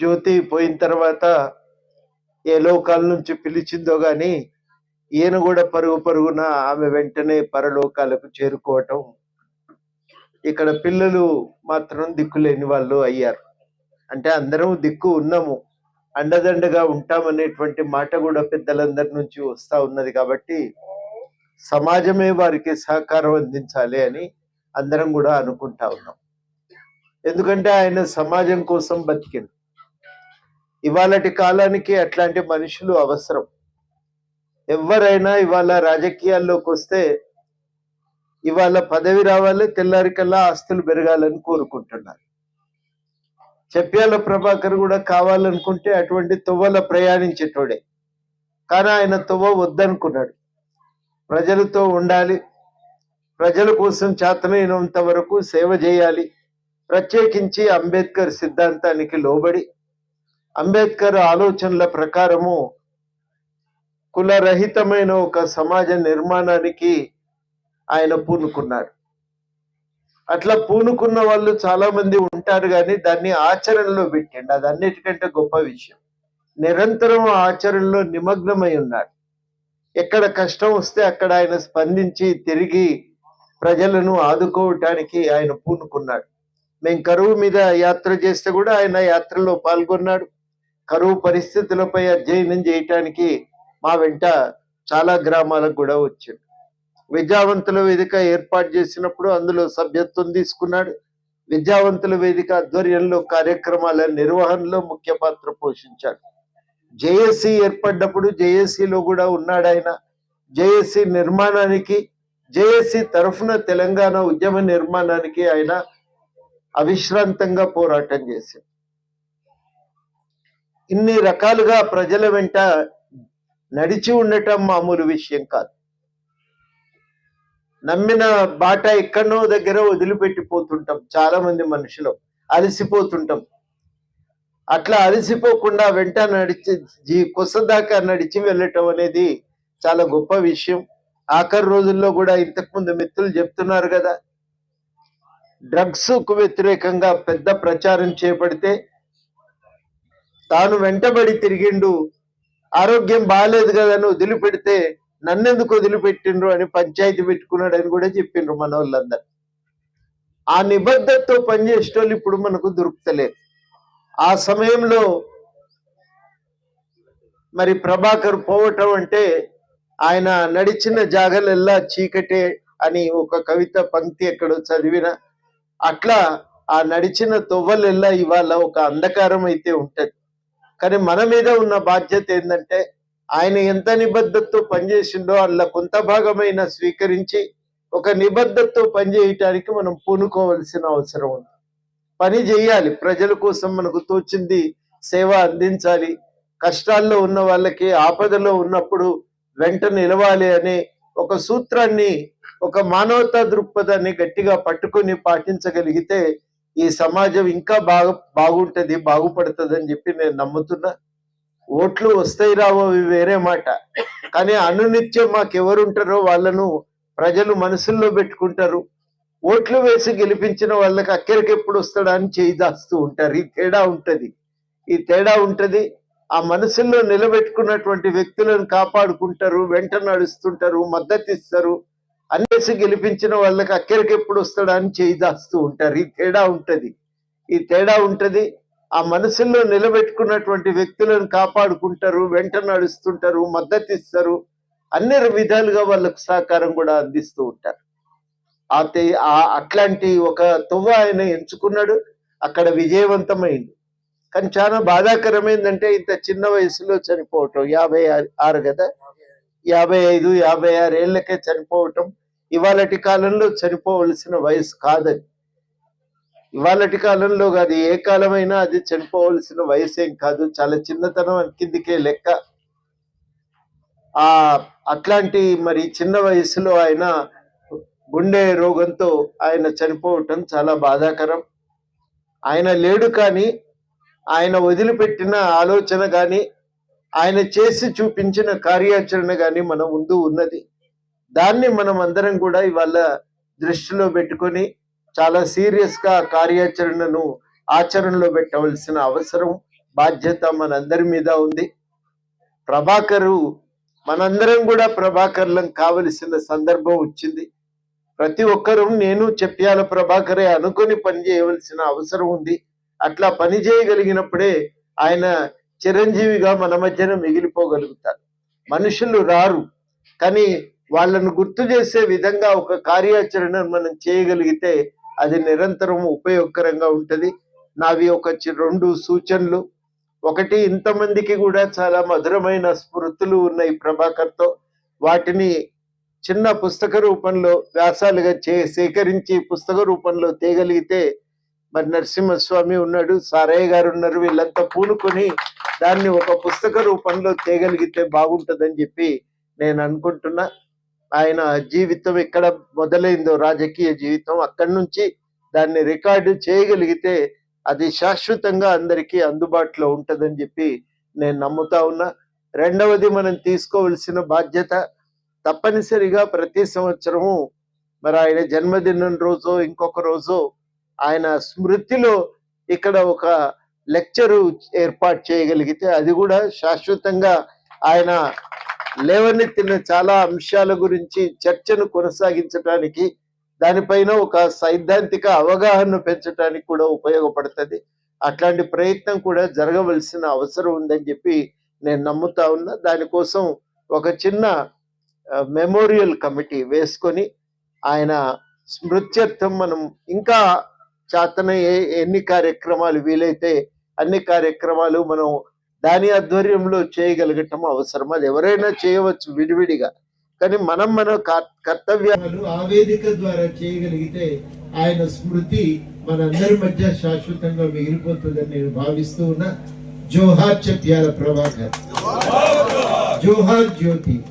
జ్యోతి పోయిన తర్వాత ఏ లోకాల నుంచి పిలిచిందో గాని ఈయన కూడా పరుగు పరుగున ఆమె వెంటనే పరలోకాలకు చేరుకోవటం. ఇక్కడ పిల్లలు మాత్రం దిక్కులేని వాళ్ళు అయ్యారు. అంటే అందరం దిక్కు ఉన్నాము. అండదండగా ఉంటామనేటువంటి మాట కూడా పెద్దలందరి నుంచి వస్తా ఉన్నది కాబట్టి సమాజమే వారికి సహకారం అందించాలి అని అందరం కూడా అనుకుంటా ఉన్నాం. ఎందుకంటే ఆయన సమాజం కోసం బతికింది. ఇవాళటి కాలానికి అట్లాంటి మనుషులు అవసరం. ఎవరైనా ఇవాళ రాజకీయాల్లోకి వస్తే ఇవాళ పదవి రావాలి తెల్లారికల్లా ఆస్తులు పెరగాలని కోరుకుంటున్నారు. చెప్పాల ప్రభాకర్ కూడా కావాలనుకుంటే అటువంటి తువ్వల ప్రయాణించేటోడే. కానీ ఆయన తువ్వ వద్దనుకున్నాడు. ప్రజలతో ఉండాలి. ప్రజల కోసం చేతనైనంత వరకు సేవ చేయాలి. ప్రత్యేకించి అంబేద్కర్ సిద్ధాంతానికి లోబడి అంబేద్కర్ ఆలోచనల ప్రకారము కులరహితమైన ఒక సమాజ నిర్మాణానికి ఆయన పూనుకున్నాడు అట్లా పూనుకున్న వాళ్ళు చాలా మంది ఉంటారు కానీ దాన్ని ఆచరణలో పెట్టండి. అది అన్నిటికంటే గొప్ప విషయం. నిరంతరం ఆచరణలో నిమగ్నమై ఉన్నాడు ఎక్కడ కష్టం వస్తే అక్కడ ఆయన స్పందించి తిరిగి ప్రజలను ఆదుకోవటానికి ఆయన పూనుకున్నాడు. మేము కరువు మీద యాత్ర చేస్తే కూడా ఆయన యాత్రలో పాల్గొన్నాడు. కరువు పరిస్థితులపై అధ్యయనం చేయటానికి మా వెంట చాలా గ్రామాలకు కూడా వచ్చాడు. విద్యావంతుల వేదిక ఏర్పాటు చేసినప్పుడు అందులో సభ్యత్వం తీసుకున్నాడు. విద్యావంతుల వేదిక ఆధ్వర్యంలో కార్యక్రమాల నిర్వహణలో ముఖ్య పాత్ర పోషించాడు. జేఏసీ ఏర్పడ్డప్పుడు జేఏసీలో కూడా ఉన్నాడు ఆయన. జేఏసీ నిర్మాణానికి జేఏసీ తరఫున తెలంగాణ ఉద్యమ నిర్మాణానికి ఆయన అవిశ్రాంతంగా పోరాటం చేశాడు. ఇన్ని రకాలుగా ప్రజల వెంట నడిచి ఉండటం మామూలు విషయం కాదు. నమ్మిన బాట ఎక్కడనో దగ్గర వదిలిపెట్టిపోతుంటాం చాలా మంది మనుషులు. అలసిపోతుంటాం. అట్లా అలసిపోకుండా వెంట నడిచి జీ కొసదాకా నడిచి వెళ్ళటం అనేది చాలా గొప్ప విషయం. ఆఖరి రోజుల్లో కూడా ఇంతకుముందు మిత్రులు చెప్తున్నారు కదా డ్రగ్స్కు వ్యతిరేకంగా పెద్ద ప్రచారం చేపడితే తాను వెంటబడి తిరిగిండు. ఆరోగ్యం బాగాలేదు కదా అని వదిలిపెడితే నన్నెందుకు వదిలిపెట్టిండ్రు అని పంచాయతీ పెట్టుకున్నాడు అని కూడా చెప్పిండ్రు మన వాళ్ళందరూ ఆ నిబద్ధతతో పనిచేసేటోళ్ళు ఇప్పుడు మనకు దొరుకుతలేదు. ఆ సమయంలో మరి ప్రభాకర్ పోవటం అంటే ఆయన నడిచిన జాగలెల్లా చీకటే అని ఒక కవిత పంక్తి ఎక్కడో చదివిన అట్లా ఆ నడిచిన తొవ్వలెల్లా ఇవాళ ఒక అంధకారం అయితే ఉంటది. కానీ మన మీద ఉన్న బాధ్యత ఏంటంటే ఆయన ఎంత నిబద్ధతతో పనిచేసిండో అందులో కొంత భాగమైన స్వీకరించి ఒక నిబద్ధతతో పనిచేయటానికి మనం పూనుకోవలసిన అవసరం ఉంది. పని చేయాలి. ప్రజల కోసం మనకు తోచింది సేవ అందించాలి. కష్టాల్లో ఉన్న వాళ్ళకి ఆపదలో ఉన్నప్పుడు వెంట నిలవాలి అనే ఒక సూత్రాన్ని ఒక మానవతా దృక్పథాన్ని గట్టిగా పట్టుకొని పాటించగలిగితే ఈ సమాజం ఇంకా బాగా బాగుంటది బాగుపడుతుంది అని చెప్పి నేను నమ్ముతున్నా. ఓట్లు వస్తాయి రావో అవి వేరే మాట. కానీ అనునిత్యం మాకు ఎవరుంటారో వాళ్ళను ప్రజలు మనసుల్లో పెట్టుకుంటారు. ఓట్లు వేసి గెలిపించిన వాళ్ళకి అక్కడికి ఎప్పుడు వస్తాడా అని చేయి దాస్తూ ఉంటారు. ఈ తేడా ఉంటది. ఈ తేడా ఉంటది. ఆ మనసుల్లో నిలబెట్టుకున్నటువంటి వ్యక్తులను కాపాడుకుంటారు వెంట నడుస్తుంటారు మద్దతు ఇస్తారు అన్నేసి గెలిపించిన వాళ్ళకి అక్కడికి ఎప్పుడు వస్తాడా అని చేయి దాస్తూ ఉంటారు. ఈ తేడా ఉంటుంది. ఈ తేడా ఉంటుంది. ఆ మనసుల్లో నిలబెట్టుకున్నటువంటి వ్యక్తులను కాపాడుకుంటారు వెంట నడుస్తుంటారు మద్దతు ఇస్తారు. అన్ని విధాలుగా వాళ్ళకు సహకారం కూడా అందిస్తూ ఉంటారు. ఆ ఆ అట్లాంటి ఒక తువ్వ ఆయన ఎంచుకున్నాడు. అక్కడ విజయవంతమైంది. కానీ చాలా బాధాకరమైందంటే ఇంత చిన్న వయసులో చనిపోవటం. యాభై ఆరు- ఆరు కదా? యాభై ఐదు యాభై ఆరు ఏళ్ళకే చనిపోవటం. ఇవాళటి కాలంలో చనిపోవలసిన వయసు కాదని. ఇవాళటి కాలంలో కాదు ఏ కాలమైనా అది చనిపోవలసిన వయసు ఏం కాదు. చాలా చిన్నతనం కిందికే లెక్క. ఆ అట్లాంటి మరి చిన్న వయసులో ఆయన గుండె రోగంతో ఆయన చనిపోవటం చాలా బాధాకరం. ఆయన లేడు కానీ ఆయన వదిలిపెట్టిన ఆలోచన కానీ ఆయన చేసి చూపించిన కార్యాచరణ కానీ మన ముందు ఉన్నది. దాన్ని మనం అందరం కూడా ఇవాళ దృష్టిలో పెట్టుకొని చాలా సీరియస్గా కార్యాచరణను ఆచరణలో పెట్టవలసిన అవసరం బాధ్యత మనందరి మీద ఉంది. ప్రభాకరు మనందరం కూడా ప్రభాకర్లం కావలసిన సందర్భం వచ్చింది. ప్రతి ఒక్కరూ నేను చెప్పాల ప్రభాకరే అనుకొని పని చేయవలసిన అవసరం ఉంది. అట్లా పని చేయగలిగినప్పుడే ఆయన చిరంజీవిగా మన మధ్యన మిగిలిపోగలుగుతారు. మనుషులు రారు కానీ వాళ్ళను గుర్తు చేసే విధంగా ఒక కార్యాచరణను మనం చేయగలిగితే అది నిరంతరం ఉపయోగకరంగా ఉంటది. నావి ఒక చి- రెండు సూచనలు. ఒకటి ఇంతమందికి కూడా చాలా మధురమైన స్మృతులు ఉన్నాయి ప్రభాకర్తో. వాటిని చిన్న పుస్తక రూపంలో వ్యాసాలుగా చే సేకరించి పుస్తక రూపంలో తేగలిగితే మరి నరసింహస్వామి ఉన్నాడు సారయ్య గారు ఉన్నారు వీళ్ళంతా పూనుకొని దాన్ని ఒక పుస్తక రూపంలో తేగలిగితే బాగుంటుందని చెప్పి నేను అనుకుంటున్నా. ఆయన జీవితం ఎక్కడ మొదలైందో రాజకీయ జీవితం అక్కడి నుంచి దాన్ని రికార్డు చేయగలిగితే అది శాశ్వతంగా అందరికీ అందుబాటులో ఉంటుందని చెప్పి నేను నమ్ముతా ఉన్నా. రెండవది మనం తీసుకోవలసిన బాధ్యత తప్పనిసరిగా ప్రతి సంవత్సరము మరి ఆయన జన్మదినం రోజు ఇంకొక రోజు ఆయన స్మృతిలో ఇక్కడ ఒక లెక్చరు ఏర్పాటు చేయగలిగితే అది కూడా శాశ్వతంగా ఆయన లేవనెత్తిన చాలా అంశాల గురించి చర్చను కొనసాగించడానికి దానిపైన ఒక సైద్ధాంతిక అవగాహన పెంచడానికి కూడా ఉపయోగపడుతుంది. అట్లాంటి ప్రయత్నం కూడా జరగవలసిన అవసరం ఉందని చెప్పి నేను నమ్ముతా ఉన్నా. దానికోసం ఒక చిన్న మెమోరియల్ కమిటీ వేసుకొని ఆయన స్మృత్యర్థం మనం ఇంకా చాతన ఎన్ని కార్యక్రమాలు వీలైతే అన్ని కార్యక్రమాలు మనం దాని ఆధ్వర్యంలో చేయగలగటం అవసరం అది ఎవరైనా చేయవచ్చు విడివిడిగా. కానీ మనం మన కర్తవ్యాలు ఆవేదిక ద్వారా చేయగలిగితే ఆయన స్మృతి మనందరి మధ్య శాశ్వతంగా మిగిలిపోతుందని నేను భావిస్తూ ఉన్నా. జోహార్ చెప్పాల ప్రభాకర్. జోహార్ జ్యోతి.